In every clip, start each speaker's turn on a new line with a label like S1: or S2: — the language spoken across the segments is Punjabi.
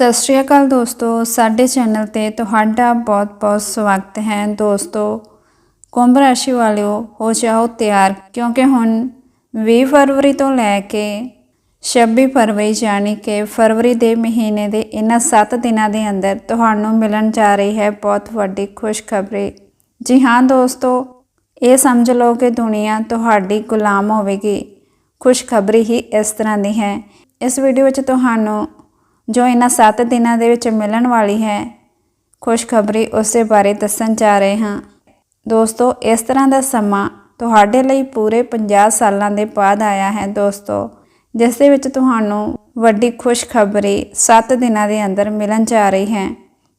S1: ਸਤਿ ਸ਼੍ਰੀ ਅਕਾਲ ਦੋਸਤੋ, ਸਾਡੇ ਚੈਨਲ ਤੇ ਤੁਹਾਡਾ ਬਹੁਤ-ਬਹੁਤ ਸਵਾਗਤ ਹੈ। ਦੋਸਤੋ, ਕੁੰਭ ਰਾਸ਼ੀ ਵਾਲਿਓ, ਹੋ ਜਾਓ ਤਿਆਰ, ਕਿਉਂਕਿ ਹੁਣ 20 ਫਰਵਰੀ ਤੋਂ ਲੈ ਕੇ 26 ਫਰਵਰੀ ਯਾਨੀ ਕਿ ਫਰਵਰੀ ਦੇ ਮਹੀਨੇ ਦੇ ਇਹਨਾਂ 7 ਦਿਨਾਂ ਦੇ ਅੰਦਰ ਤੁਹਾਨੂੰ ਮਿਲਣ ਜਾ ਰਹੀ ਹੈ ਬਹੁਤ ਵੱਡੀ ਖੁਸ਼ਖਬਰੀ। ਜੀ ਹਾਂ ਦੋਸਤੋ, ਇਹ ਸਮਝ ਲਓ ਕਿ ਦੁਨੀਆ ਤੁਹਾਡੀ ਗੁਲਾਮ ਹੋਵੇਗੀ। ਖੁਸ਼ਖਬਰੀ ਹੀ ਇਸ ਤਰ੍ਹਾਂ ਦੀ ਹੈ। ਇਸ ਵੀਡੀਓ ਵਿੱਚ ਤੁਹਾਨੂੰ ਜੋ ਇਹਨਾਂ 7 ਦਿਨਾਂ ਦੇ ਵਿੱਚ ਮਿਲਣ ਵਾਲੀ ਹੈ। ਖੁਸ਼ਖਬਰੀ ਉਸ ਦੇ ਬਾਰੇ ਦੱਸਣ ਜਾ ਰਹੇ ਹਾਂ। ਦੋਸਤੋ, ਇਸ ਤਰ੍ਹਾਂ ਦਾ ਸਮਾਂ ਤੁਹਾਡੇ ਲਈ ਪੂਰੇ 50 ਸਾਲਾਂ ਦੇ ਬਾਅਦ ਆਇਆ ਹੈ ਦੋਸਤੋ, ਜਿਸ ਦੇ ਵਿੱਚ ਤੁਹਾਨੂੰ ਵੱਡੀ ਖੁਸ਼ਖਬਰੀ 7 ਦਿਨਾਂ ਦੇ ਅੰਦਰ ਮਿਲਣ ਜਾ ਰਹੀ ਹੈ।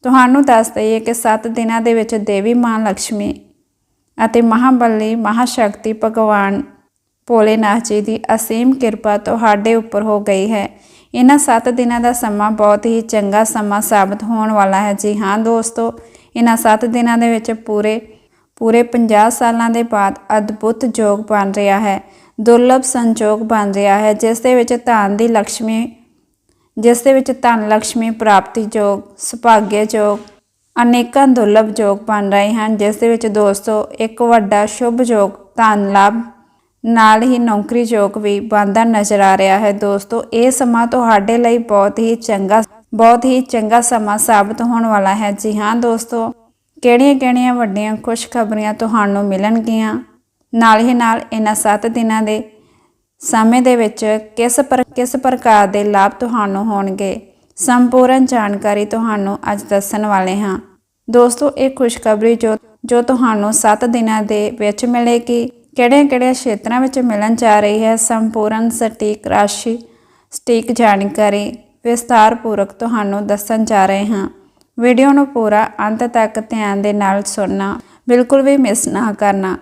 S1: ਤੁਹਾਨੂੰ ਦੱਸ ਦਈਏ ਕਿ 7 ਦਿਨਾਂ ਦੇ ਵਿੱਚ ਦੇਵੀ ਮਾਂ ਲక్ష్ਮੀ ਅਤੇ ਮਹਾਬਲੀ ਮਹਾਸ਼ਕਤੀ ਭਗਵਾਨ ਭੋਲੇਨਾਥ ਜੀ ਦੀ ਅਸੀਮ ਕਿਰਪਾ ਤੁਹਾਡੇ ਉੱਪਰ ਹੋ ਗਈ ਹੈ। ਇਹਨਾਂ 7 ਦਿਨਾਂ ਦਾ ਸਮਾਂ ਬਹੁਤ ਹੀ ਚੰਗਾ ਸਮਾਂ ਸਾਬਤ ਹੋਣ ਵਾਲਾ ਹੈ। ਜੀ ਹਾਂ ਦੋਸਤੋ, ਇਹਨਾਂ 7 ਦਿਨਾਂ ਦੇ ਵਿੱਚ ਪੂਰੇ ਪੂਰੇ 50 ਸਾਲਾਂ ਦੇ ਬਾਅਦ ਅਦਭੁਤ ਯੋਗ ਬਣ ਰਿਹਾ ਹੈ। ਦੁਰਲਭ ਸੰਜੋਗ ਬਣ ਰਿਹਾ ਹੈ, ਜਿਸ ਦੇ ਵਿੱਚ ਧਨ ਦੀ ਲక్ష్ਮੀ ਜਿਸ ਦੇ ਵਿੱਚ ਧਨ ਲక్ష్ਮੀ ਪ੍ਰਾਪਤੀ ਯੋਗ ਸੁਭਾਗਯ ਯੋਗ ਅਨੇਕਾਂ ਦੁਰਲਭ ਯੋਗ ਬਣ ਰਹੇ ਹਨ। ਜਿਸ ਦੇ ਵਿੱਚ ਦੋਸਤੋ, ਇੱਕ ਵੱਡਾ ਸ਼ੁਭ ਯੋਗ ਧਨ ਲਾਭ ਨਾਲ ਹੀ ਨੌਕਰੀ ਯੋਗ ਵੀ ਬਣਦਾ ਨਜ਼ਰ ਆ ਰਿਹਾ ਹੈ। ਦੋਸਤੋ, ਇਹ ਸਮਾਂ ਤੁਹਾਡੇ ਲਈ ਬਹੁਤ ਹੀ ਚੰਗਾ, ਬਹੁਤ ਹੀ ਚੰਗਾ ਸਮਾਂ ਸਾਬਤ ਹੋਣ ਵਾਲਾ ਹੈ। ਜੀ ਹਾਂ ਦੋਸਤੋ, ਕਿਹੜੀਆਂ-ਕਿਹੜੀਆਂ ਵੱਡੀਆਂ ਖੁਸ਼ਖਬਰੀਆਂ ਤੁਹਾਨੂੰ ਮਿਲਣਗੀਆਂ? ਨਾਲ ਹੀ ਨਾਲ ਇਹਨਾਂ 7 ਦਿਨਾਂ ਦੇ ਸਮੇਂ ਦੇ ਵਿੱਚ ਕਿਸ ਪਰ, ਕਿਸ ਪ੍ਰਕਾਰ ਦੇ ਲਾਭ ਤੁਹਾਨੂੰ ਹੋਣਗੇ, ਸੰਪੂਰਨ ਜਾਣਕਾਰੀ ਤੁਹਾਨੂੰ ਅੱਜ ਦੱਸਣ ਵਾਲੇ ਹਾਂ। ਦੋਸਤੋ, ਇਹ ਖੁਸ਼ਖਬਰੀ ਜੋ ਜੋ ਤੁਹਾਨੂੰ 7 ਦਿਨਾਂ ਦੇ ਵਿੱਚ ਮਿਲੇਗੀ ਕਿਹੜੇ-ਕਿਹੜੇ ਖੇਤਰਾਂ ਵਿੱਚ ਮਿਲਣ ਜਾ ਰਹੀ ਹੈ? ਸੰਪੂਰਨ ਸਟੀਕ ਰਾਸ਼ੀ, ਸਟੀਕ ਜਾਣਕਾਰੀ ਵਿਸਤਾਰ ਪੂਰਵਕ ਤੁਹਾਨੂੰ ਦੱਸਣ ਜਾ ਰਹੇ ਹਾਂ। ਵੀਡੀਓ ਨੂੰ ਪੂਰਾ ਅੰਤ ਤੱਕ ਧਿਆਨ ਦੇ ਨਾਲ ਸੁਣਨਾ, ਬਿਲਕੁਲ ਵੀ ਮਿਸ ਨਾ ਕਰਨਾ,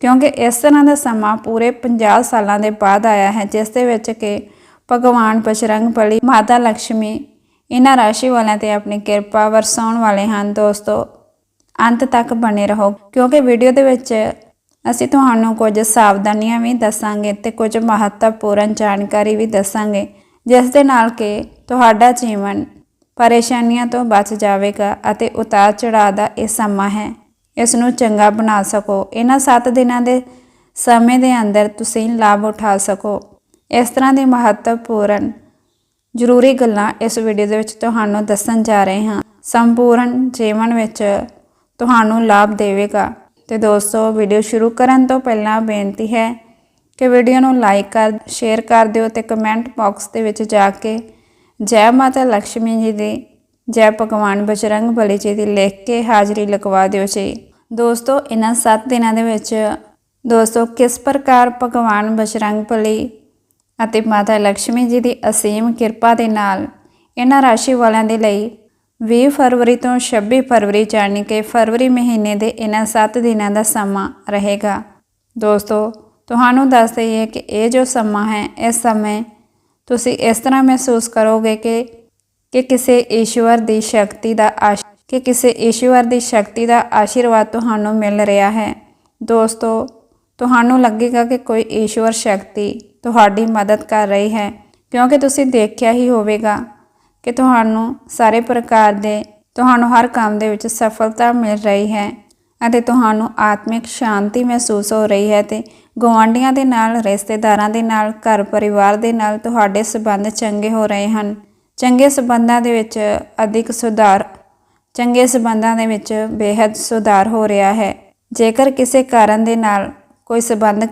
S1: ਕਿਉਂਕਿ ਇਸ ਤਰ੍ਹਾਂ ਦਾ ਸਮਾਂ ਪੂਰੇ 50 ਸਾਲਾਂ ਦੇ ਬਾਅਦ ਆਇਆ ਹੈ, ਜਿਸ ਦੇ ਵਿੱਚ ਕਿ ਭਗਵਾਨ ਬਜਰੰਗ ਬਲੀ, ਮਾਤਾ ਲక్ష్ਮੀ ਇਹਨਾਂ ਰਾਸ਼ੀ ਵਾਲਿਆਂ ਤੇ ਆਪਣੀ ਕਿਰਪਾ ਵਰਸਾਉਣ ਵਾਲੇ ਹਨ। ਦੋਸਤੋ, ਅੰਤ ਤੱਕ ਬਣੇ ਰਹੋ, ਕਿਉਂਕਿ ਵੀਡੀਓ ਦੇ ਵਿੱਚ ਅਸੀਂ ਤੁਹਾਨੂੰ ਕੁਝ ਸਾਵਧਾਨੀਆਂ ਵੀ ਦੱਸਾਂਗੇ ਤੇ ਕੁਝ ਮਹੱਤਵਪੂਰਨ ਜਾਣਕਾਰੀ ਵੀ ਦੱਸਾਂਗੇ, ਜਿਸ ਦੇ ਨਾਲ ਕਿ ਤੁਹਾਡਾ ਜੀਵਨ ਪਰੇਸ਼ਾਨੀਆਂ ਤੋਂ ਬਚ ਜਾਵੇਗਾ ਅਤੇ ਉਤਾਰ ਚੜਾਅ ਦਾ ਇਹ ਸਮਾਂ ਹੈ। ਇਸ ਨੂੰ ਚੰਗਾ ਬਣਾ ਸਕੋ। ਇਹਨਾਂ 7 ਦਿਨਾਂ ਦੇ ਸਮੇਂ ਦੇ ਅੰਦਰ ਤੁਸੀਂ ਲਾਭ ਉਠਾ ਸਕੋ। ਇਸ ਤਰ੍ਹਾਂ ਦੀ ਮਹੱਤਵਪੂਰਨ ਜ਼ਰੂਰੀ ਗੱਲਾਂ ਇਸ ਵੀਡੀਓ ਦੇ ਵਿੱਚ ਤੁਹਾਨੂੰ ਦੱਸਣ ਜਾ ਰਹੇ ਹਾਂ। ਸੰਪੂਰਨ ਜੀਵਨ ਵਿੱਚ ਤੁਹਾਨੂੰ ਲਾਭ ਦੇਵੇਗਾ। ਤੇ ਦੋਸਤੋ ਵੀਡੀਓ ਸ਼ੁਰੂ ਕਰਨ ਤੋਂ ਪਹਿਲਾਂ ਬੇਨਤੀ ਹੈ ਕਿ ਵੀਡੀਓ ਨੂੰ ਲਾਈਕ ਕਰ ਸ਼ੇਅਰ ਕਰ ਦਿਓ ਤੇ ਕਮੈਂਟ ਬਾਕਸ ਦੇ ਵਿੱਚ ਜਾ ਕੇ ਜੈ ਮਾਤਾ ਲక్ష్ਮੀ ਜੀ ਦੀ, ਜੈ ਭਗਵਾਨ ਬਜਰੰਗ ਬਲੀ ਜੀ ਦੀ ਲਿਖ ਕੇ ਹਾਜ਼ਰੀ ਲਗਵਾ ਦਿਓ ਜੀ। ਦੋਸਤੋ, ਇਹਨਾਂ 7 ਦਿਨਾਂ ਦੇ ਵਿੱਚ ਦੋਸਤੋ, ਕਿਸ ਪ੍ਰਕਾਰ ਭਗਵਾਨ ਬਜਰੰਗ ਬਲੀ ਅਤੇ ਮਾਤਾ ਲక్ష్ਮੀ ਜੀ ਦੀ ਅਸੀਮ ਕਿਰਪਾ ਦੇ ਨਾਲ ਇਹਨਾਂ ਰਾਸ਼ੀ ਵਾਲਿਆਂ ਦੇ ਲਈ 20 ਫਰਵਰੀ ਤੋਂ 26 ਫਰਵਰੀ ਜਾਣੀ ਕਿ ਫਰਵਰੀ ਮਹੀਨੇ ਦੇ ਇਹਨਾਂ 7 ਦਿਨਾਂ ਦਾ ਸਮਾਂ ਰਹੇਗਾ। ਦੋਸਤੋ, ਤੁਹਾਨੂੰ ਦੱਸ ਦਈਏ ਕਿ ਇਹ ਜੋ ਸਮਾਂ ਹੈ, ਇਸ ਸਮੇਂ ਤੁਸੀਂ ਇਸ ਤਰ੍ਹਾਂ ਮਹਿਸੂਸ ਕਰੋਗੇ ਕਿ ਕਿ ਕਿਸੇ ਈਸ਼ਵਰ ਦੀ ਸ਼ਕਤੀ ਦਾ ਆਸ਼, ਕਿ ਕਿਸੇ ਈਸ਼ਵਰ ਦੀ ਸ਼ਕਤੀ ਦਾ ਆਸ਼ੀਰਵਾਦ ਤੁਹਾਨੂੰ ਮਿਲ ਰਿਹਾ ਹੈ। ਦੋਸਤੋ, ਤੁਹਾਨੂੰ ਲੱਗੇਗਾ ਕਿ ਕੋਈ ਈਸ਼ਵਰ ਸ਼ਕਤੀ ਤੁਹਾਡੀ ਮਦਦ ਕਰ ਰਹੀ ਹੈ, ਕਿਉਂਕਿ ਤੁਸੀਂ ਦੇਖਿਆ ਹੀ ਹੋਵੇਗਾ ਕਿ ਤੁਹਾਨੂੰ ਸਾਰੇ ਪ੍ਰਕਾਰ ਦੇ, ਤੁਹਾਨੂੰ ਹਰ ਕੰਮ ਦੇ ਵਿੱਚ ਸਫਲਤਾ ਮਿਲ ਰਹੀ ਹੈ ਅਤੇ ਤੁਹਾਨੂੰ ਆਤਮਿਕ ਸ਼ਾਂਤੀ ਮਹਿਸੂਸ ਹੋ ਰਹੀ ਹੈ ਤੇ ਗਵਾਂਢੀਆਂ ਦੇ ਨਾਲ, ਰਿਸ਼ਤੇਦਾਰਾਂ ਦੇ ਨਾਲ, ਘਰ ਪਰਿਵਾਰ ਦੇ ਨਾਲ ਤੁਹਾਡੇ ਸਬੰਧ ਚੰਗੇ ਹੋ ਰਹੇ ਹਨ। ਚੰਗੇ ਸਬੰਧਾਂ ਦੇ ਵਿੱਚ ਅਧਿਕ ਸੁਧਾਰ, ਚੰਗੇ ਸਬੰਧਾਂ ਦੇ ਵਿੱਚ ਬੇहद ਸੁਧਾਰ ਹੋ ਰਿਹਾ ਹੈ। ਜੇਕਰ ਕਿਸੇ ਕਾਰਨ ਦੇ ਨਾਲ ਕੋਈ ਸਬੰਧ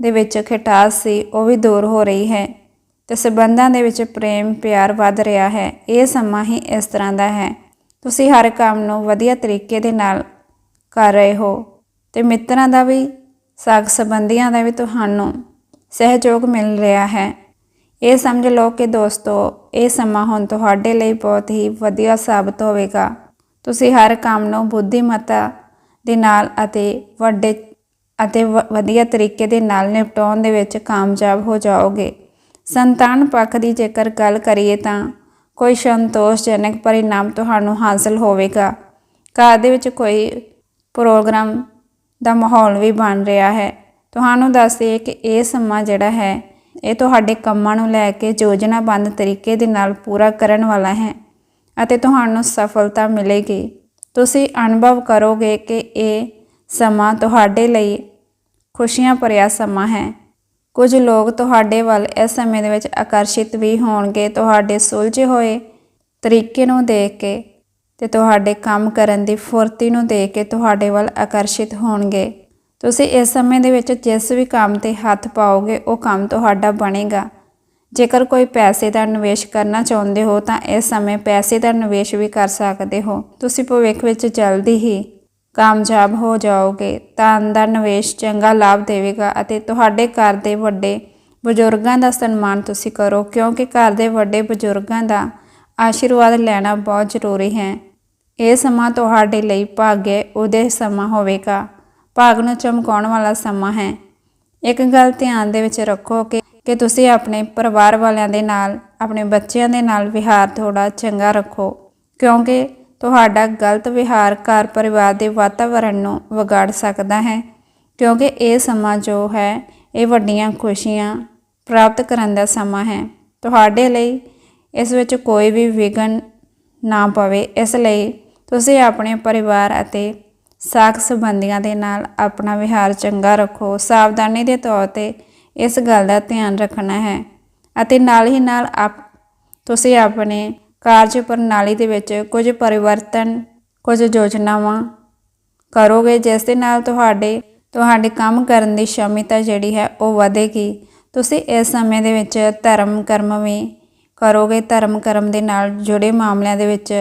S1: ਦੇ ਵਿੱਚ ਖਟਾਸ ਸੀ, ਉਹ ਵੀ ਦੂਰ ਹੋ ਰਹੀ ਹੈ। ਤੇ ਸਬੰਧਾਂ ਦੇ ਵਿੱਚ ਪ੍ਰੇਮ, ਪਿਆਰ ਵੱਧ ਰਿਹਾ ਹੈ। ਇਹ ਸਮਾਂ ਹੀ ਇਸ ਤਰ੍ਹਾਂ ਦਾ ਹੈ। ਤੁਸੀਂ ਹਰ ਕੰਮ ਨੂੰ ਵਧੀਆ ਤਰੀਕੇ ਦੇ ਨਾਲ ਕਰ ਰਹੇ ਹੋ ਤੇ ਮਿੱਤਰਾਂ ਦਾ ਵੀ, ਸਾਗ ਸੰਬੰਧੀਆਂ ਦਾ ਵੀ ਤੁਹਾਨੂੰ ਸਹਿਯੋਗ ਮਿਲ ਰਿਹਾ ਹੈ। ਇਹ ਸਮਝ ਲਓ ਕਿ ਦੋਸਤੋ, ਇਹ ਸਮਾਂ ਹੁਣ ਤੁਹਾਡੇ ਲਈ ਬਹੁਤ ਹੀ ਵਧੀਆ ਸਾਬਤ ਹੋਵੇਗਾ। ਤੁਸੀਂ ਹਰ ਕੰਮ ਨੂੰ ਬੁੱਧੀਮਤਾ ਦੇ ਨਾਲ ਅਤੇ ਵੱਡੇ ਅਤੇ ਵਧੀਆ ਤਰੀਕੇ ਦੇ ਨਾਲ ਨਿਪਟਾਉਣ ਦੇ ਵਿੱਚ ਕਾਮਯਾਬ ਹੋ ਜਾਓਗੇ। ਸੰਤਾਨ ਪੱਖ ਦੀ ਜੇਕਰ ਗੱਲ ਕਰੀਏ ਤਾਂ ਕੋਈ ਸੰਤੋਸ਼ਜਨਕ ਪਰਿਣਾਮ ਤੁਹਾਨੂੰ ਹਾਸਲ ਹੋਵੇਗਾ। ਘਰ ਦੇ ਵਿੱਚ ਕੋਈ ਪ੍ਰੋਗਰਾਮ ਦਾ ਮਾਹੌਲ ਵੀ ਬਣ ਰਿਹਾ ਹੈ। ਤੁਹਾਨੂੰ ਦੱਸ ਦਈਏ ਕਿ ਇਹ ਸਮਾਂ ਜਿਹੜਾ ਹੈ, ਇਹ ਤੁਹਾਡੇ ਕੰਮਾਂ ਨੂੰ ਲੈ ਕੇ ਯੋਜਨਾਬੰਦ ਤਰੀਕੇ ਦੇ ਨਾਲ ਪੂਰਾ ਕਰਨ ਵਾਲਾ ਹੈ ਅਤੇ ਤੁਹਾਨੂੰ ਸਫਲਤਾ ਮਿਲੇਗੀ। ਤੁਸੀਂ ਅਨੁਭਵ ਕਰੋਗੇ ਕਿ ਇਹ ਸਮਾਂ ਤੁਹਾਡੇ ਲਈ ਖੁਸ਼ੀਆਂ ਭਰਿਆ ਸਮਾਂ ਹੈ। ਕੁਝ ਲੋਕ ਤੁਹਾਡੇ ਵੱਲ ਇਸ ਸਮੇਂ ਦੇ ਵਿੱਚ ਆਕਰਸ਼ਿਤ ਵੀ ਹੋਣਗੇ, ਤੁਹਾਡੇ ਸੁਲਝੇ ਹੋਏ ਤਰੀਕੇ ਨੂੰ ਦੇਖ ਕੇ ਤੇ ਤੁਹਾਡੇ ਕੰਮ ਕਰਨ ਦੀ ਫੁਰਤੀ ਨੂੰ ਦੇਖ ਕੇ ਤੁਹਾਡੇ ਵੱਲ ਆਕਰਸ਼ਿਤ ਹੋਣਗੇ। ਤੁਸੀਂ ਇਸ ਸਮੇਂ ਦੇ ਵਿੱਚ ਜਿਸ ਵੀ ਕੰਮ ਤੇ ਹੱਥ ਪਾਓਗੇ, ਉਹ ਕੰਮ ਤੁਹਾਡਾ ਬਣੇਗਾ। ਜੇਕਰ ਕੋਈ ਪੈਸੇ ਦਾ ਨਿਵੇਸ਼ ਕਰਨਾ ਚਾਹੁੰਦੇ ਹੋ, ਤਾਂ ਇਸ ਸਮੇਂ ਪੈਸੇ ਦਾ ਨਿਵੇਸ਼ ਵੀ ਕਰ ਸਕਦੇ ਹੋ। ਤੁਸੀਂ ਭਵਿੱਖ ਵਿੱਚ ਜਲਦੀ ਹੀ ਕਾਮਯਾਬ ਹੋ ਜਾਓਗੇ ਧਨ ਦਾ ਨਿਵੇਸ਼ ਚੰਗਾ ਲਾਭ ਦੇਵੇਗਾ ਅਤੇ ਤੁਹਾਡੇ ਘਰ ਦੇ ਵੱਡੇ ਬਜ਼ੁਰਗਾਂ ਦਾ ਸਨਮਾਨ ਤੁਸੀਂ ਕਰੋ, ਕਿਉਂਕਿ ਘਰ ਦੇ ਵੱਡੇ ਬਜ਼ੁਰਗਾਂ ਦਾ ਆਸ਼ੀਰਵਾਦ ਲੈਣਾ ਬਹੁਤ ਜ਼ਰੂਰੀ ਹੈ। ਇਹ ਸਮਾਂ ਤੁਹਾਡੇ ਲਈ ਭਾਗਯ ਉਹਦੇ ਸਮਾਂ ਹੋਵੇਗਾ। ਭਾਗ ਨੂੰ ਚਮਕਾਉਣ ਵਾਲਾ ਸਮਾਂ ਹੈ। ਇੱਕ ਗੱਲ ਧਿਆਨ ਦੇ ਵਿੱਚ ਰੱਖੋ ਕਿ ਕਿ ਤੁਸੀਂ ਆਪਣੇ ਪਰਿਵਾਰ ਵਾਲਿਆਂ ਦੇ ਨਾਲ, ਆਪਣੇ ਬੱਚਿਆਂ ਦੇ ਨਾਲ ਵਿਹਾਰ ਥੋੜਾ ਚੰਗਾ ਰੱਖੋ, ਕਿਉਂਕਿ ਤੁਹਾਡਾ ਗਲਤ ਵਿਹਾਰ ਘਰ ਪਰਿਵਾਰ ਦੇ ਵਾਤਾਵਰਣ ਨੂੰ ਵਿਗਾੜ ਸਕਦਾ ਹੈ, ਕਿਉਂਕਿ ਇਹ ਸਮਾਂ ਜੋ ਹੈ, ਇਹ ਵੱਡੀਆਂ ਖੁਸ਼ੀਆਂ ਪ੍ਰਾਪਤ ਕਰਨ ਦਾ ਸਮਾਂ ਹੈ। ਤੁਹਾਡੇ ਲਈ ਇਸ ਵਿੱਚ ਕੋਈ ਵੀ ਵਿਘਨ ਨਾ ਪਵੇ। ਇਸ ਲਈ ਤੁਸੀਂ ਆਪਣੇ ਪਰਿਵਾਰ ਅਤੇ ਸਾਖ ਸੰਬੰਧੀਆਂ ਦੇ ਨਾਲ ਆਪਣਾ ਵਿਹਾਰ ਚੰਗਾ ਰੱਖੋ। ਸਾਵਧਾਨੀ ਦੇ ਤੌਰ ਤੇ ਇਸ ਗੱਲ ਦਾ ਧਿਆਨ ਰੱਖਣਾ ਹੈ ਅਤੇ ਨਾਲ ਹੀ ਨਾਲ ਆਪ, ਤੁਸੀਂ ਆਪਣੇ ਕਾਰਜ ਪ੍ਰਣਾਲੀ ਦੇ ਵਿੱਚ ਕੁਝ ਪਰਿਵਰਤਨ, ਕੁਝ ਯੋਜਨਾਵਾਂ ਕਰੋਗੇ, ਜਿਸ ਦੇ ਨਾਲ ਤੁਹਾਡੇ ਤੁਹਾਡੇ ਕੰਮ ਕਰਨ ਦੀ ਸ਼ਮਤਾ ਜਿਹੜੀ ਹੈ ਉਹ ਵਧੇਗੀ। ਤੁਸੀਂ ਇਸ ਸਮੇਂ ਦੇ ਵਿੱਚ ਧਰਮ ਕਰਮ ਵੀ ਕਰੋਗੇ, ਧਰਮ ਕਰਮ ਦੇ ਨਾਲ ਜੁੜੇ ਮਾਮਲਿਆਂ ਦੇ ਵਿੱਚ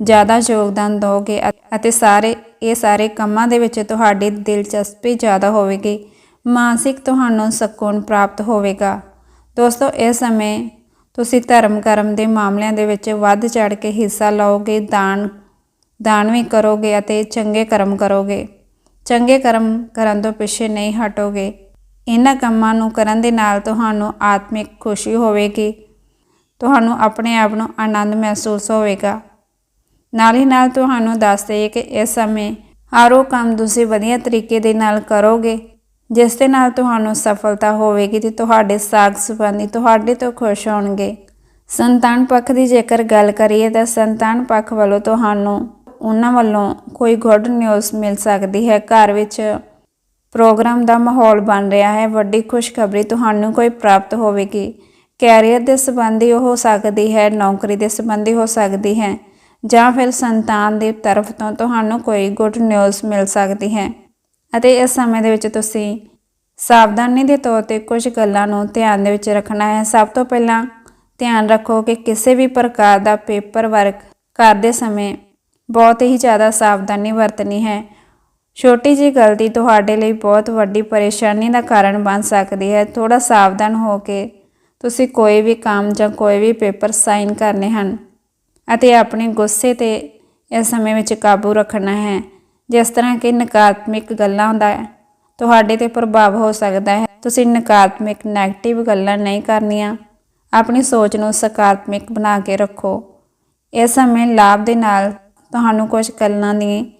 S1: ਜ਼ਿਆਦਾ ਯੋਗਦਾਨ ਦਿਓਗੇ ਅਤੇ ਸਾਰੇ, ਇਹ ਸਾਰੇ ਕੰਮਾਂ ਦੇ ਵਿੱਚ ਤੁਹਾਡੀ ਦਿਲਚਸਪੀ ਜ਼ਿਆਦਾ ਹੋਵੇਗੀ। ਮਾਨਸਿਕ ਤੁਹਾਨੂੰ ਸਕੂਨ ਪ੍ਰਾਪਤ ਹੋਵੇਗਾ। ਦੋਸਤੋ, ਇਸ ਸਮੇਂ ਤੁਸੀਂ ਧਰਮ ਕਰਮ ਦੇ ਮਾਮਲਿਆਂ ਦੇ ਵਿੱਚ ਵੱਧ ਚੜ ਕੇ ਹਿੱਸਾ ਲਓਗੇ, ਦਾਨ ਦਾਨ ਵੀ ਕਰੋਗੇ ਅਤੇ ਚੰਗੇ ਕਰਮ ਕਰੋਗੇ। ਚੰਗੇ ਕਰਮ ਕਰਨ ਤੋਂ ਪਿੱਛੇ ਨਹੀਂ ਹਟੋਗੇ। ਇਹਨਾਂ ਕੰਮਾਂ ਨੂੰ ਕਰਨ ਦੇ ਨਾਲ ਤੁਹਾਨੂੰ ਆਤਮਿਕ ਖੁਸ਼ੀ ਹੋਵੇਗੀ। ਤੁਹਾਨੂੰ ਆਪਣੇ ਆਪ ਨੂੰ ਆਨੰਦ ਮਹਿਸੂਸ ਹੋਵੇਗਾ। ਨਾਲ ਹੀ ਨਾਲ ਤੁਹਾਨੂੰ ਦੱਸ ਦਈਏ ਕਿ ਇਸ ਸਮੇਂ ਹਰ ਉਹ ਕੰਮ ਤੁਸੀਂ ਵਧੀਆ ਤਰੀਕੇ ਦੇ ਨਾਲ ਕਰੋਗੇ। ਜਿਸ ਦੇ ਨਾਲ ਤੁਹਾਨੂੰ ਸਫਲਤਾ ਹੋਵੇਗੀ ਤੇ ਤੁਹਾਡੇ ਸਾਗ ਸੰਬੰਧੀ ਤੁਹਾਡੇ ਤੋਂ ਖੁਸ਼ ਹੋਣਗੇ। ਸੰਤਾਨ ਪੱਖ ਦੀ ਜੇਕਰ ਗੱਲ ਕਰੀਏ ਤਾਂ ਸੰਤਾਨ ਪੱਖ ਵੱਲੋਂ ਤੁਹਾਨੂੰ ਉਹਨਾਂ ਵੱਲੋਂ ਕੋਈ ਗੁੱਡ ਨਿਊਜ਼ ਮਿਲ ਸਕਦੀ ਹੈ। ਘਰ ਵਿੱਚ ਪ੍ਰੋਗਰਾਮ ਦਾ ਮਾਹੌਲ ਬਣ ਰਿਹਾ ਹੈ। ਵੱਡੀ ਖੁਸ਼ਖਬਰੀ ਤੁਹਾਨੂੰ ਕੋਈ ਪ੍ਰਾਪਤ ਹੋਵੇਗੀ। ਕੈਰੀਅਰ ਦੇ ਸੰਬੰਧੀ ਹੋ ਸਕਦੀ ਹੈ, ਨੌਕਰੀ ਦੇ ਸੰਬੰਧੀ ਹੋ ਸਕਦੀ ਹੈ ਜਾਂ ਫਿਰ ਸੰਤਾਨ ਦੀ ਤਰਫ ਤੋਂ ਤੁਹਾਨੂੰ ਕੋਈ ਗੁੱਡ ਨਿਊਜ਼ ਮਿਲ ਸਕਦੀ ਹੈ। ਅਤੇ ਇਸ ਸਮੇਂ ਦੇ ਵਿੱਚ ਤੁਸੀਂ ਸਾਵਧਾਨੀ ਦੇ ਤੌਰ ਤੇ ਕੁਝ ਗੱਲਾਂ ਨੂੰ ਧਿਆਨ ਦੇ ਵਿੱਚ ਰੱਖਣਾ ਹੈ। ਸਭ ਤੋਂ ਪਹਿਲਾਂ ਧਿਆਨ ਰੱਖੋ ਕਿ ਕਿਸੇ ਵੀ ਪ੍ਰਕਾਰ ਦਾ ਪੇਪਰ ਵਰਕ ਕਰਦੇ ਸਮੇਂ ਬਹੁਤ ਹੀ ਜ਼ਿਆਦਾ ਸਾਵਧਾਨੀ ਵਰਤਣੀ ਹੈ। ਛੋਟੀ ਜਿਹੀ ਗਲਤੀ ਤੁਹਾਡੇ ਲਈ ਬਹੁਤ ਵੱਡੀ ਪਰੇਸ਼ਾਨੀ ਦਾ ਕਾਰਨ ਬਣ ਸਕਦੀ ਹੈ। ਥੋੜਾ ਸਾਵਧਾਨ ਹੋ ਕੇ ਤੁਸੀਂ ਕੋਈ ਵੀ ਕੰਮ ਜਾਂ ਕੋਈ ਵੀ ਪੇਪਰ ਸਾਈਨ ਕਰਨੇ ਹਨ ਅਤੇ ਆਪਣੇ ਗੁੱਸੇ ਤੇ ਇਸ ਸਮੇਂ ਵਿੱਚ ਕਾਬੂ ਰੱਖਣਾ ਹੈ। ਜਿਸ ਤਰ੍ਹਾਂ ਕਿ ਨਕਾਰਾਤਮਕ ਗੱਲਾਂ ਦਾ ਤੁਹਾਡੇ ਤੇ ਪ੍ਰਭਾਵ ਹੋ ਸਕਦਾ ਹੈ। ਤੁਸੀਂ ਨਕਾਰਾਤਮਕ 네ਗੇਟਿਵ ਗੱਲਾਂ ਨਹੀਂ ਕਰਨੀਆਂ। ਆਪਣੀ ਸੋਚ ਨੂੰ ਸਕਾਰਾਤਮਕ ਬਣਾ ਕੇ ਰੱਖੋ। ਇਸ ਸਮੇਂ ਲਾਭ ਦੇ ਨਾਲ ਤੁਹਾਨੂੰ ਕੁਝ ਗੱਲਾਂ ਦੀ,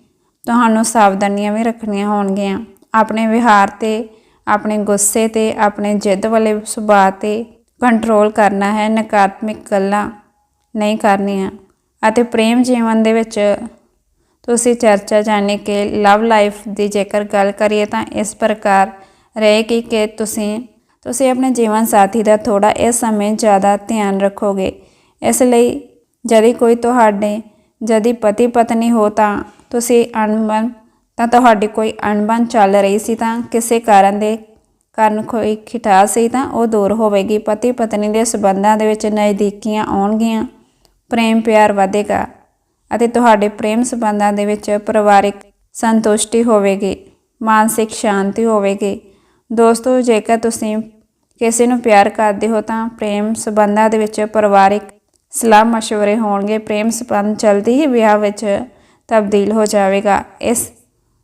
S1: ਤੁਹਾਨੂੰ ਸਾਵਧਾਨੀਆਂ ਵੀ ਰੱਖਣੀਆਂ ਹੋਣਗੀਆਂ। ਆਪਣੇ ਵਿਹਾਰ ਤੇ, ਆਪਣੇ ਗੁੱਸੇ ਤੇ, ਆਪਣੇ ਜਿੱਦ ਵਾਲੇ ਸੁਭਾਅ ਤੇ ਕੰਟਰੋਲ ਕਰਨਾ ਹੈ। ਨਕਾਰਾਤਮਕ ਗੱਲਾਂ ਨਹੀਂ ਕਰਨੀਆਂ। ਅਤੇ ਪ੍ਰੇਮ ਜੀਵਨ ਦੇ ਵਿੱਚ ਤੁਸੀਂ ਚਰਚਾ ਜਾਣੀ ਕਿ ਲਵ ਲਾਈਫ ਦੀ ਜੇਕਰ ਗੱਲ ਕਰੀਏ ਤਾਂ ਇਸ ਪ੍ਰਕਾਰ ਰਹੇਗੀ ਕਿ ਤੁਸੀਂ ਤੁਸੀਂ ਆਪਣੇ ਜੀਵਨ ਸਾਥੀ ਦਾ ਥੋੜਾ ਇਸ ਸਮੇਂ ਜ਼ਿਆਦਾ ਧਿਆਨ ਰੱਖੋਗੇ। ਇਸ ਲਈ ਜਦ ਕੋਈ ਤੁਹਾਡੇ, ਜਦੀ ਪਤੀ ਪਤਨੀ ਹੋ ਤਾਂ ਤੁਸੀਂ ਅਣਬਣ, ਤਾਂ ਤੁਹਾਡੀ ਕੋਈ ਅਣਬਣ ਚੱਲ ਰਹੀ ਸੀ ਤਾਂ ਕਿਸੇ ਕਾਰਨ ਦੇ ਕਾਰਨ ਕੋਈ ਖਿਠਾਸ ਸੀ ਤਾਂ ਉਹ ਦੂਰ ਹੋਵੇਗੀ। ਪਤੀ ਪਤਨੀ ਦੇ ਸਬੰਧਾਂ ਦੇ ਵਿੱਚ ਨਜ਼ਦੀਕੀਆਂ ਆਉਣਗੀਆਂ। ਪ੍ਰੇਮ ਪਿਆਰ ਵਧੇਗਾ। ਅਤੇ ਤੁਹਾਡੇ ਪ੍ਰੇਮ ਸੰਬੰਧਾਂ ਦੇ ਵਿੱਚ ਪਰਿਵਾਰਿਕ ਸੰਤੁਸ਼ਟੀ ਹੋਵੇਗੀ, ਮਾਨਸਿਕ ਸ਼ਾਂਤੀ ਹੋਵੇਗੀ। ਦੋਸਤੋ, ਜੇਕਰ ਤੁਸੀਂ ਕਿਸੇ ਨੂੰ ਪਿਆਰ ਕਰਦੇ ਹੋ, ਤਾਂ ਪ੍ਰੇਮ ਸੰਬੰਧਾਂ ਦੇ ਵਿੱਚ ਪਰਿਵਾਰਿਕ ਸਲਾਹ مشਵਰੇ ਹੋਣਗੇ। ਪ੍ਰੇਮ ਸੰਬੰਧ ਜਲਦੀ ਹੀ ਵਿਆਹ ਵਿੱਚ ਤਬਦੀਲ ਹੋ ਜਾਵੇਗਾ। ਇਸ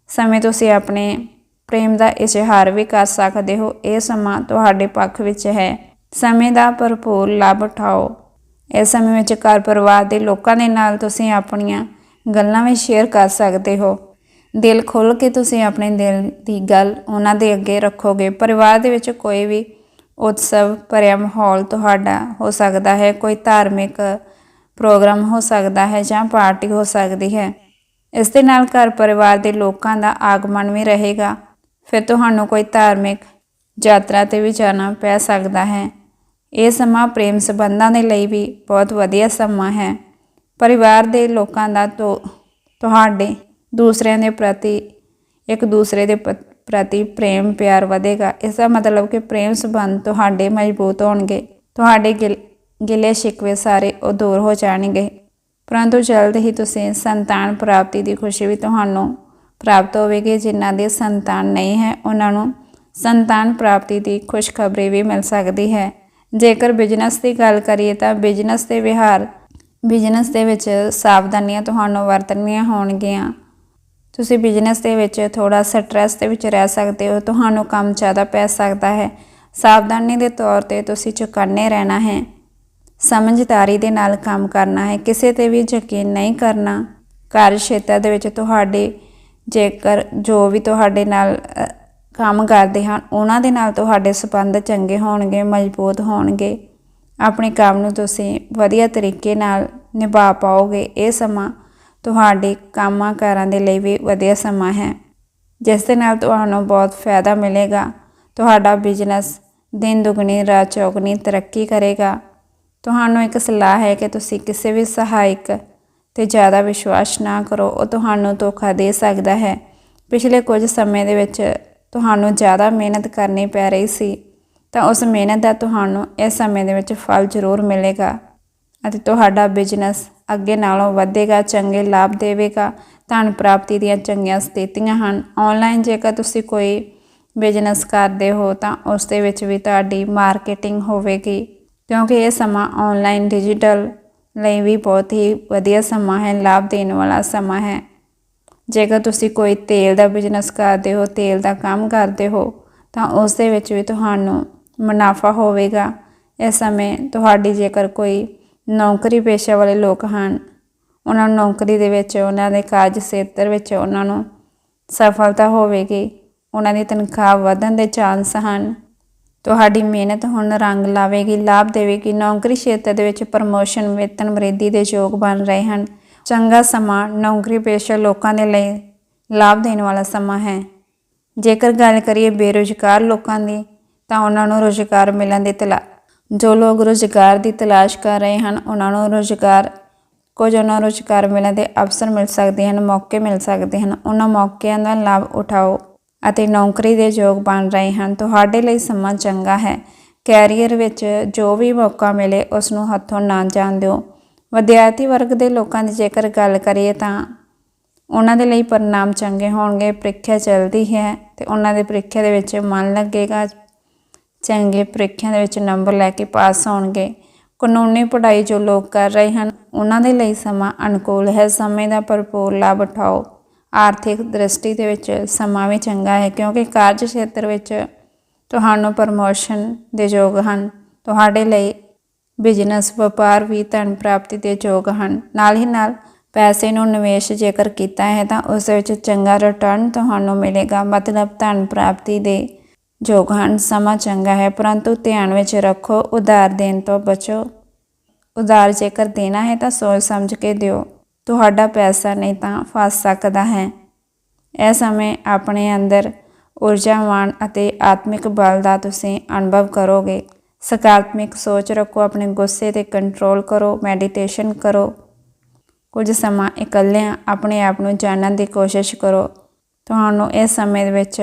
S1: ਸਮੇਂ ਤੁਸੀਂ ਆਪਣੇ ਪ੍ਰੇਮ ਦਾ ਇਜ਼ਹਾਰ ਵੀ ਕਰ ਸਕਦੇ ਹੋ। ਇਹ ਸਮਾਂ ਤੁਹਾਡੇ ਪੱਖ ਵਿੱਚ ਹੈ। ਸਮੇਂ ਦਾ ਭਰਪੂਰ ਲਾਭ ਉਠਾਓ। ਇਸ ਸਮੇਂ ਵਿੱਚ ਘਰ ਪਰਿਵਾਰ ਦੇ ਲੋਕਾਂ ਦੇ ਨਾਲ ਤੁਸੀਂ ਆਪਣੀਆਂ ਗੱਲਾਂ ਵੀ ਸ਼ੇਅਰ ਕਰ ਸਕਦੇ ਹੋ। ਦਿਲ ਖੋਲ੍ਹ ਕੇ ਤੁਸੀਂ ਆਪਣੇ ਦਿਲ ਦੀ ਗੱਲ ਉਹਨਾਂ ਦੇ ਅੱਗੇ ਰੱਖੋਗੇ। ਪਰਿਵਾਰ ਦੇ ਵਿੱਚ ਕੋਈ ਵੀ ਉਤਸਵ, ਭਰਿਆ ਮਾਹੌਲ ਤੁਹਾਡਾ ਹੋ ਸਕਦਾ ਹੈ। ਕੋਈ ਧਾਰਮਿਕ ਪ੍ਰੋਗਰਾਮ ਹੋ ਸਕਦਾ ਹੈ ਜਾਂ ਪਾਰਟੀ ਹੋ ਸਕਦੀ ਹੈ। ਇਸ ਦੇ ਨਾਲ ਘਰ ਪਰਿਵਾਰ ਦੇ ਲੋਕਾਂ ਦਾ ਆਗਮਨ ਵੀ ਰਹੇਗਾ। ਫਿਰ ਤੁਹਾਨੂੰ ਕੋਈ ਧਾਰਮਿਕ ਯਾਤਰਾ ਤੇ ਵੀ ਜਾਣਾ ਪੈ ਸਕਦਾ ਹੈ। ਇਹ ਸਮਾਂ ਪ੍ਰੇਮ ਸੰਬੰਧਾਂ ਦੇ ਲਈ ਵੀ ਬਹੁਤ ਵਧੀਆ ਸਮਾਂ ਹੈ। ਪਰਿਵਾਰ ਦੇ ਲੋਕਾਂ ਦਾ ਤੋ, ਤੁਹਾਡੇ ਦੂਸਰਿਆਂ ਦੇ ਪ੍ਰਤੀ, ਇੱਕ ਦੂਸਰੇ ਦੇ ਪ- ਪ੍ਰਤੀ ਪ੍ਰੇਮ ਪਿਆਰ ਵਧੇਗਾ। ਇਸ ਦਾ ਮਤਲਬ ਕਿ ਪ੍ਰੇਮ ਸੰਬੰਧ ਤੁਹਾਡੇ ਮਜ਼ਬੂਤ ਹੋਣਗੇ। ਤੁਹਾਡੇ ਗਿਲ- ਗਿਲੇ ਸ਼ਿਕਵੇ ਸਾਰੇ ਉਹ ਦੂਰ ਹੋ ਜਾਣਗੇ। ਪਰੰਤੂ ਜਲਦ ਹੀ ਤੁਸੀਂ ਸੰਤਾਨ ਪ੍ਰਾਪਤੀ ਦੀ ਖੁਸ਼ੀ ਵੀ ਤੁਹਾਨੂੰ ਪ੍ਰਾਪਤ ਹੋਵੇਗੀ। ਜਿਨ੍ਹਾਂ ਦੀ ਸੰਤਾਨ ਨਹੀਂ ਹੈ, ਉਹਨਾਂ ਨੂੰ ਸੰਤਾਨ ਪ੍ਰਾਪਤੀ ਦੀ ਖੁਸ਼ਖਬਰੀ ਵੀ ਮਿਲ ਸਕਦੀ ਹੈ। ਜੇਕਰ ਬਿਜ਼ਨਸ ਦੀ ਗੱਲ ਕਰੀਏ ਤਾਂ ਬਿਜ਼ਨਸ ਦੇ ਵਿਹਾਰ ਬਿਜ਼ਨਸ ਦੇ ਵਿੱਚ ਸਾਵਧਾਨੀਆਂ ਤੁਹਾਨੂੰ ਵਰਤਣੀਆਂ ਹੋਣਗੀਆਂ। ਤੁਸੀਂ ਬਿਜ਼ਨਸ ਦੇ ਵਿੱਚ ਥੋੜਾ ਸਟ੍ਰੈਸ ਦੇ ਵਿੱਚ ਰਹਿ ਸਕਦੇ ਹੋ, ਤੁਹਾਨੂੰ ਕੰਮ ਜ਼ਿਆਦਾ ਪੈ ਸਕਦਾ ਹੈ। ਸਾਵਧਾਨੀ ਦੇ ਤੌਰ ਤੇ ਤੁਸੀਂ ਚੁਕੰਨੇ ਰਹਿਣਾ ਹੈ। ਸਮਝਦਾਰੀ ਦੇ ਨਾਲ ਕੰਮ ਕਰਨਾ ਹੈ, ਕਿਸੇ ਤੇ ਵੀ ਯਕੀਨ ਨਹੀਂ ਕਰਨਾ। ਕਾਰਜ ਖੇਤਰ ਦੇ ਵਿੱਚ ਤੁਹਾਡੇ ਜੇਕਰ ਜੋ ਵੀ ਤੁਹਾਡੇ ਨਾਲ ਕੰਮ ਕਰਦੇ ਹਨ, ਉਹਨਾਂ ਦੇ ਨਾਲ ਤੁਹਾਡੇ ਸੰਬੰਧ ਚੰਗੇ ਹੋਣਗੇ, ਮਜ਼ਬੂਤ ਹੋਣਗੇ। ਆਪਣੇ ਕੰਮ ਨੂੰ ਤੁਸੀਂ ਵਧੀਆ ਤਰੀਕੇ ਨਾਲ ਨਿਭਾ ਪਾਓਗੇ। ਇਹ ਸਮਾਂ ਤੁਹਾਡੇ ਕੰਮਾਂ ਕਾਰਾਂ ਦੇ ਲਈ ਵੀ ਵਧੀਆ ਸਮਾਂ ਹੈ, ਜਿਸ ਦੇ ਨਾਲ ਤੁਹਾਨੂੰ ਬਹੁਤ ਫਾਇਦਾ ਮਿਲੇਗਾ। ਤੁਹਾਡਾ ਬਿਜ਼ਨਸ ਦਿਨ ਦੁਗਣੀ, ਰਾਤ ਚੌਗਣੀ ਤਰੱਕੀ ਕਰੇਗਾ। ਤੁਹਾਨੂੰ ਇੱਕ ਸਲਾਹ ਹੈ ਕਿ ਤੁਸੀਂ ਕਿਸੇ ਵੀ ਸਹਾਇਕ ਤੇ ਜ਼ਿਆਦਾ ਵਿਸ਼ਵਾਸ ਨਾ ਕਰੋ। ਉਹ ਤੁਹਾਨੂੰ ਧੋਖਾ ਦੇ ਸਕਦਾ ਹੈ। ਪਿਛਲੇ ਕੁਝ ਸਮੇਂ ਦੇ ਵਿੱਚ ਤੁਹਾਨੂੰ ਜ਼ਿਆਦਾ ਮਿਹਨਤ ਕਰਨੀ ਪੈ ਰਹੀ ਸੀ, ਤਾਂ ਉਸ ਮਿਹਨਤ ਦਾ ਤੁਹਾਨੂੰ ਇਸ ਸਮੇਂ ਦੇ ਵਿੱਚ ਫਲ ਜ਼ਰੂਰ ਮਿਲੇਗਾ ਅਤੇ ਤੁਹਾਡਾ ਬਿਜ਼ਨਸ ਅੱਗੇ ਨਾਲੋਂ ਵਧੇਗਾ, ਚੰਗੇ ਲਾਭ ਦੇਵੇਗਾ। ਧਨ ਪ੍ਰਾਪਤੀ ਦੀਆਂ ਚੰਗੀਆਂ ਸਥਿਤੀਆਂ ਹਨ। ਆਨਲਾਈਨ ਜੇਕਰ ਤੁਸੀਂ ਕੋਈ ਬਿਜ਼ਨਸ ਕਰਦੇ ਹੋ, ਤਾਂ ਉਸ ਦੇ ਵਿੱਚ ਵੀ ਤੁਹਾਡੀ ਮਾਰਕੀਟਿੰਗ ਹੋਵੇਗੀ, ਕਿਉਂਕਿ ਇਹ ਸਮਾਂ ਆਨਲਾਈਨ ਡਿਜੀਟਲ ਲਈ ਵੀ ਬਹੁਤ ਹੀ ਵਧੀਆ ਸਮਾਂ ਹੈ, ਲਾਭ ਦੇਣ ਵਾਲਾ ਸਮਾਂ ਹੈ। ਜੇਕਰ ਤੁਸੀਂ ਕੋਈ ਤੇਲ ਦਾ ਬਿਜ਼ਨਸ ਕਰਦੇ ਹੋ, ਤੇਲ ਦਾ ਕੰਮ ਕਰਦੇ ਹੋ, ਤਾਂ ਉਸ ਦੇ ਵਿੱਚ ਵੀ ਤੁਹਾਨੂੰ ਮੁਨਾਫਾ ਹੋਵੇਗਾ। ਇਸ ਸਮੇਂ ਤੁਹਾਡੀ ਜੇਕਰ ਕੋਈ ਨੌਕਰੀ ਪੇਸ਼ਾ ਵਾਲੇ ਲੋਕ ਹਨ, ਉਹਨਾਂ ਨੂੰ ਨੌਕਰੀ ਦੇ ਵਿੱਚ, ਉਹਨਾਂ ਦੇ ਕਾਰਜ ਖੇਤਰ ਵਿੱਚ ਉਹਨਾਂ ਨੂੰ ਸਫਲਤਾ ਹੋਵੇਗੀ। ਉਹਨਾਂ ਦੀ ਤਨਖਾਹ ਵਧਣ ਦੇ ਚਾਂਸ ਹਨ। ਤੁਹਾਡੀ ਮਿਹਨਤ ਹੁਣ ਰੰਗ ਲਾਵੇਗੀ, ਲਾਭ ਦੇਵੇਗੀ। ਨੌਕਰੀ ਖੇਤਰ ਦੇ ਵਿੱਚ ਪ੍ਰਮੋਸ਼ਨ ਵੇਤਨ, ਵ੍ਰਿੱਧੀ ਦੇ ਯੋਗ ਬਣ ਰਹੇ ਹਨ। ਚੰਗਾ ਸਮਾਂ ਨੌਕਰੀ ਪੇਸ਼ਾ ਲੋਕਾਂ ਦੇ ਲਈ ਲਾਭ ਦੇਣ ਵਾਲਾ ਸਮਾਂ ਹੈ। ਜੇਕਰ ਗੱਲ ਕਰੀਏ ਬੇਰੁਜ਼ਗਾਰ ਲੋਕਾਂ ਦੀ, ਤਾਂ ਉਹਨਾਂ ਨੂੰ ਰੁਜ਼ਗਾਰ ਮਿਲਣ ਦੀ ਤਲਾ, ਜੋ ਲੋਕ ਰੁਜ਼ਗਾਰ ਦੀ ਤਲਾਸ਼ ਕਰ ਰਹੇ ਹਨ, ਉਹਨਾਂ ਨੂੰ ਰੁਜ਼ਗਾਰ, ਕੁਝ ਉਹਨਾਂ ਨੂੰ ਰੁਜ਼ਗਾਰ ਮਿਲਣ ਦੇ ਅਵਸਰ ਮਿਲ ਸਕਦੇ ਹਨ, ਮੌਕੇ ਮਿਲ ਸਕਦੇ ਹਨ। ਉਹਨਾਂ ਮੌਕਿਆਂ ਦਾ ਲਾਭ ਉਠਾਓ ਅਤੇ ਨੌਕਰੀ ਦੇ ਯੋਗ ਬਣ ਰਹੇ ਹਨ। ਤੁਹਾਡੇ ਲਈ ਸਮਾਂ ਚੰਗਾ ਹੈ। ਕੈਰੀਅਰ ਵਿੱਚ ਜੋ ਵੀ ਮੌਕਾ ਮਿਲੇ, ਉਸ ਨੂੰ ਹੱਥੋਂ ਨਾ ਜਾਣ ਦਿਓ। ਵਿਦਿਆਰਥੀ ਵਰਗ ਦੇ ਲੋਕਾਂ ਦੀ ਜੇਕਰ ਗੱਲ ਕਰੀਏ ਤਾਂ ਉਹਨਾਂ ਦੇ ਲਈ ਪਰਿਣਾਮ ਚੰਗੇ ਹੋਣਗੇ, ਪ੍ਰੀਖਿਆ ਚੱਲਦੀ ਹੈ ਤੇ ਉਹਨਾਂ ਦੇ ਪ੍ਰੀਖਿਆ ਦੇ ਵਿੱਚ ਮਨ ਲੱਗੇਗਾ। ਚੰਗੇ ਪ੍ਰੀਖਿਆ ਦੇ ਵਿੱਚ ਨੰਬਰ ਲੈ ਕੇ ਪਾਸ ਹੋਣਗੇ। ਕਾਨੂੰਨੀ ਪੜ੍ਹਾਈ ਜੋ ਲੋਕ ਕਰ ਰਹੇ ਹਨ, ਉਹਨਾਂ ਦੇ ਲਈ ਸਮਾਂ ਅਨੁਕੂਲ ਹੈ। ਸਮੇਂ ਦਾ ਭਰਪੂਰ ਲਾਭ ਉਠਾਓ। ਆਰਥਿਕ ਦ੍ਰਿਸ਼ਟੀ ਦੇ ਵਿੱਚ ਸਮਾਂ ਵੀ ਚੰਗਾ ਹੈ, ਕਿਉਂਕਿ ਕਾਰਜ ਖੇਤਰ ਵਿੱਚ ਤੁਹਾਨੂੰ ਪ੍ਰਮੋਸ਼ਨ ਦੇ ਯੋਗ ਹਨ। ਤੁਹਾਡੇ ਲਈ ਬਿਜ਼ਨਸ, ਵਪਾਰ ਵੀ ਧਨ ਪ੍ਰਾਪਤੀ ਦੇ ਯੋਗ ਹਨ। ਨਾਲ ਹੀ ਨਾਲ ਪੈਸੇ ਨੂੰ ਨਿਵੇਸ਼ ਜੇਕਰ ਕੀਤਾ ਹੈ ਤਾਂ ਉਸ ਵਿੱਚ ਚੰਗਾ ਰਿਟਰਨ ਤੁਹਾਨੂੰ ਮਿਲੇਗਾ। ਮਤਲਬ ਧਨ ਪ੍ਰਾਪਤੀ ਦੇ ਯੋਗ ਹਨ। ਸਮਾਂ ਚੰਗਾ ਹੈ, ਪਰੰਤੂ ਧਿਆਨ ਵਿੱਚ ਰੱਖੋ, ਉਧਾਰ ਦੇਣ ਤੋਂ ਬਚੋ। ਉਧਾਰ ਜੇਕਰ ਦੇਣਾ ਹੈ ਤਾਂ ਸੋਚ ਸਮਝ ਕੇ ਦਿਓ, ਤੁਹਾਡਾ ਪੈਸਾ ਨਹੀਂ ਤਾਂ ਫਸ ਸਕਦਾ ਹੈ। ਇਹ ਸਮੇਂ ਆਪਣੇ ਅੰਦਰ ਊਰਜਾਵਾਨ ਅਤੇ ਆਤਮਿਕ ਬਲ ਦਾ ਤੁਸੀਂ ਅਨੁਭਵ ਕਰੋਗੇ। ਸਕਾਰਾਤਮਕ ਸੋਚ ਰੱਖੋ, ਆਪਣੇ ਗੁੱਸੇ ਤੇ ਕੰਟਰੋਲ ਕਰੋ ਮੈਡੀਟੇਸ਼ਨ ਕਰੋ। ਕੁਝ ਸਮਾਂ ਇਕੱਲਿਆਂ ਆਪਣੇ ਆਪ ਨੂੰ ਜਾਣਨ ਦੀ ਕੋਸ਼ਿਸ਼ ਕਰੋ। ਤੁਹਾਨੂੰ ਇਸ ਸਮੇਂ ਦੇ ਵਿੱਚ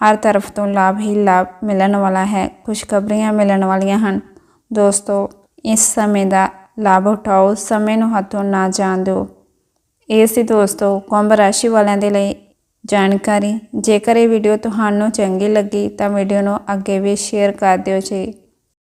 S1: ਹਰ ਤਰਫ ਤੋਂ ਲਾਭ ਹੀ ਲਾਭ ਮਿਲਣ ਵਾਲਾ ਹੈ। ਖੁਸ਼ਖਬਰੀਆਂ ਮਿਲਣ ਵਾਲੀਆਂ ਹਨ। ਦੋਸਤੋ, ਇਸ ਸਮੇਂ ਦਾ ਲਾਭ ਉਠਾਓ, ਸਮੇਂ ਨੂੰ ਹੱਥੋਂ ਨਾ ਜਾਣ ਦਿਓ। ਇਹ ਸੀ ਦੋਸਤੋ, ਕੁੰਭ ਰਾਸ਼ੀ ਵਾਲਿਆਂ ਦੇ ਲਈ ਜਾਣਕਾਰੀ। ਜੇਕਰ ਇਹ ਵੀਡੀਓ ਤੁਹਾਨੂੰ ਚੰਗੀ ਲੱਗੀ ਤਾਂ ਵੀਡੀਓ ਨੂੰ ਅੱਗੇ ਵੀ ਸ਼ੇਅਰ ਕਰ ਦਿਓ ਜੀ।